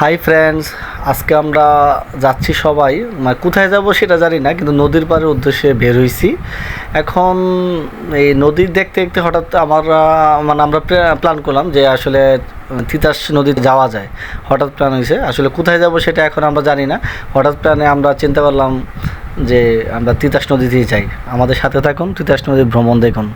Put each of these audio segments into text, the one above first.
Hi friends আজকে আমরা যাচ্ছি সবাই। মানে কোথায় যাব সেটা জানি না, কিন্তু নদীর পাড়ের উদ্দেশ্যে বের হয়েছি এখন এই নদী দেখতে দেখতে হঠাৎ আমার মানে আমরা প্ল্যান করলাম যে আসলে তিতাস নদীতে যাওয়া যায়। হঠাৎ প্ল্যান হয়েছে আসলে কোথায় যাব সেটা এখন আমরা জানি না। হঠাৎ প্ল্যানে আমরা চিন্তা করলাম যে আমরা তিতাস নদীতেই যাই। আমাদের সাথে থাকুন, তিতাস নদীর ভ্রমণ দেখুন।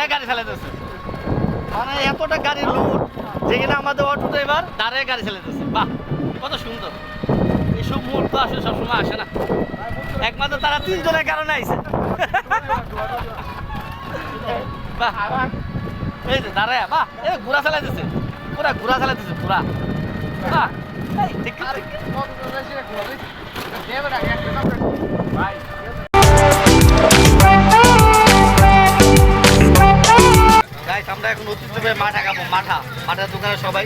দাঁড়ায় গাড়ি চালাতেছে মানে এতটা গাড়ি লুট যেখানে আমাদের অটো ড্রাইভার দাঁড়ায় গাড়ি চালাতেছে বাহ, কত সুন্দর। এইসব মুহূর্ত আসলে সবসময় আসে না। একমাত্র তারা তিনজনের কারণে আইছে। বাহ, এই যে দাঁড়ায়, বাহ, এই ঘোরা চালাইতেছে পুরা ঘোরা চালাইতেছে পুরা। বাহ ঠিক ঠিক এখন মাঠা খাব মাঠা মাঠার দোকানে সবাই।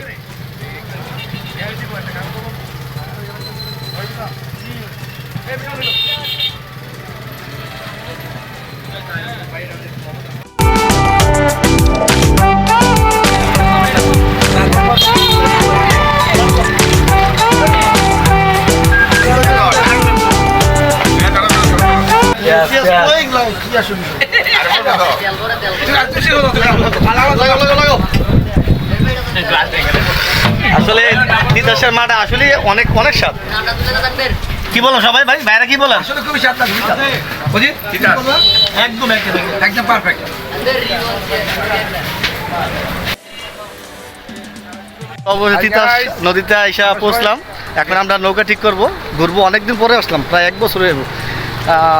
আসলে তিতাসের মাঠা আসলে অনেক অনেক স্বাদ। কি বলো সবাই ভাই? ভাইরা কি বলো আসলে খুবই স্বাদ বুঝি একদম একদম একদম পারফেক্ট অবশ্যই নদীতে আইসা পৌঁছলাম। এখন আমরা নৌকা ঠিক করব। ঘুরবো অনেকদিন পরে আসলাম প্রায় এক বছর হয়ে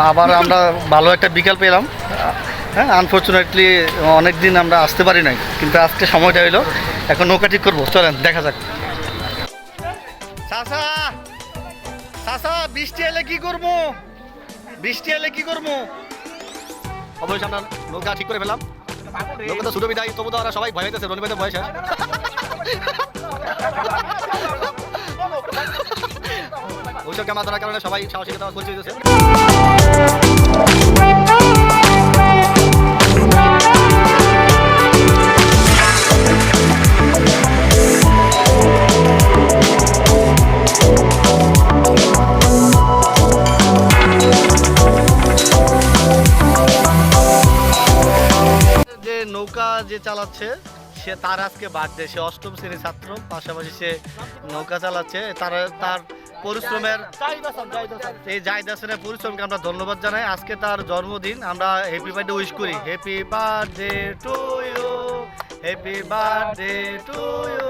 আবার আমরা ভালো একটা বিকাল পেলাম। হ্যাঁ আনফর্চুনেটলি অনেক দিন আমরা আসতে পারি নাই, কিন্তু আজকে সময়টা হইল, এখন নৌকা ঠিক করব। চলেন, দেখা যাক। চাচা চাচা বৃষ্টি এলে কি করব? বৃষ্টি এলে কি করব? অবশ্যই আমরা নৌকা ঠিক করে ফেলাম নৌকা তো ছোটো বিদায় তবু তো ওরা সবাই ভয় হইতেছে রনি ভাইতে বয়স ওইসব ক্যামেরা ধরার কারণে সবাই সাহসিকতা করছে হইতেছে চালাচ্ছে। সে তার আজকে বার্থডে সে অষ্টম শ্রেণির ছাত্র, পাশাপাশি সে নৌকা চালাচ্ছে। তার তার পরিশ্রমের এই জাহিদ হাসানের পরিশ্রমকে আমরা ধন্যবাদ জানাই। আজকে তার জন্মদিন, আমরা হ্যাপি বার্থডে উইশ করি। Happy birthday to you happy birthday to you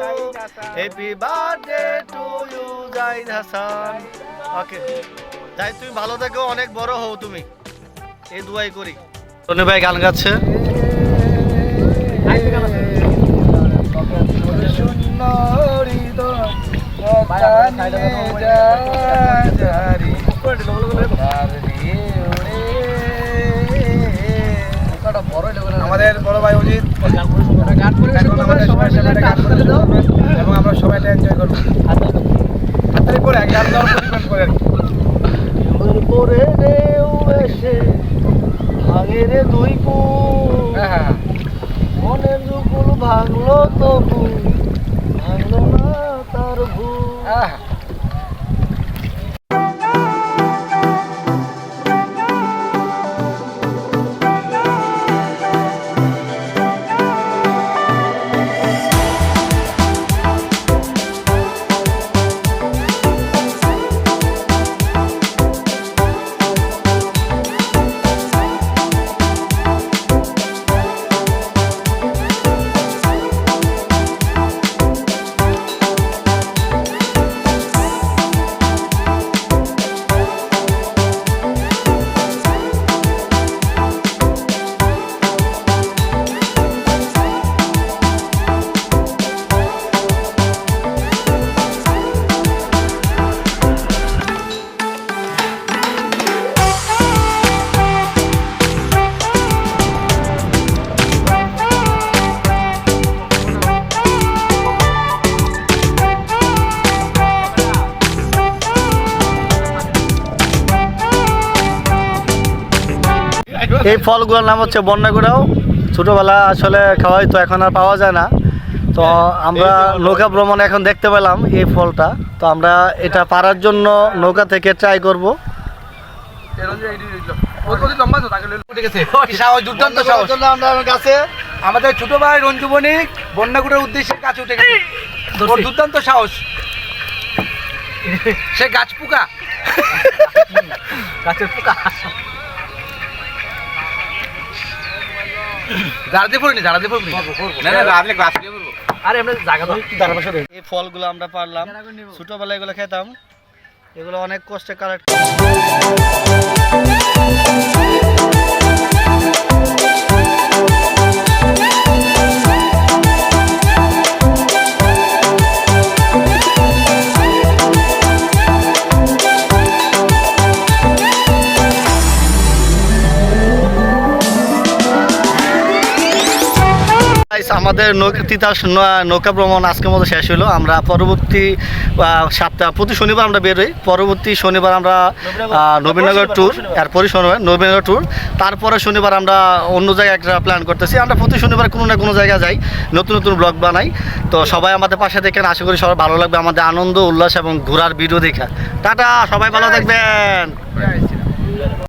happy birthday to you Zahid Hasan. Okay যাই তুমি ভালো থেকো, অনেক বড় হও তুমি। এই দুয়াই করি। তনু ভাই গান গাচ্ছে। আমাদের বড় ভাই অজিত সবাই এবং আমরা সবাই এটা এনজয় করব হাততালি পরে গান গাওয়ার করে কি। দুই কুল এই ফলগুলোর নাম হচ্ছে বন্যাগুড়াও। ছোটোবেলা আসলে খাওয়াই তো এখন আর পাওয়া যায় না। তো আমরা নৌকা ভ্রমণ এখন দেখতে পেলাম এই ফলটা। তো আমরা এটা পারার জন্য নৌকা থেকে ট্রাই করব। আমাদের ছোট ভাই রঞ্জু বণিক বন্যাগুড়ের উদ্দেশ্যে গাছে উঠে গেছে। দুর্দান্ত সাহস। সে গাছ পোকা। গাছের পোকা। জাড়াতে পড়িনি জাড়াতে পড়িনি না না জাড়ালে গাছ দিয়ে পড়ব। আরে আমরা জায়গা দাও এই ফলগুলো আমরা পারলাম। ছোটবেলায় এগুলো খেতাম। এগুলো অনেক কষ্টে কালেক্ট আমাদের নৌকা তিতাস নৌকা ভ্রমণ আজকের মতো শেষ হলো। আমরা পরবর্তী সপ্তাহ প্রতি শনিবার আমরা বেরোই পরবর্তী শনিবার আমরা নবীনগর ট্যুর এরপরই শনিবার নবীনগর ট্যুর তারপরে শনিবার আমরা অন্য জায়গায় একটা প্ল্যান করতেছি। আমরা প্রতি শনিবার কোনো না কোনো জায়গায় যাই নতুন নতুন ব্লগ বানাই। তো সবাই আমাদের পাশে দেখেন। আশা করি সবাই ভালো লাগবে। আমাদের আনন্দ উল্লাস এবং ঘোরার ভিডিও দেখা। টাটা সবাই ভালো থাকবেন।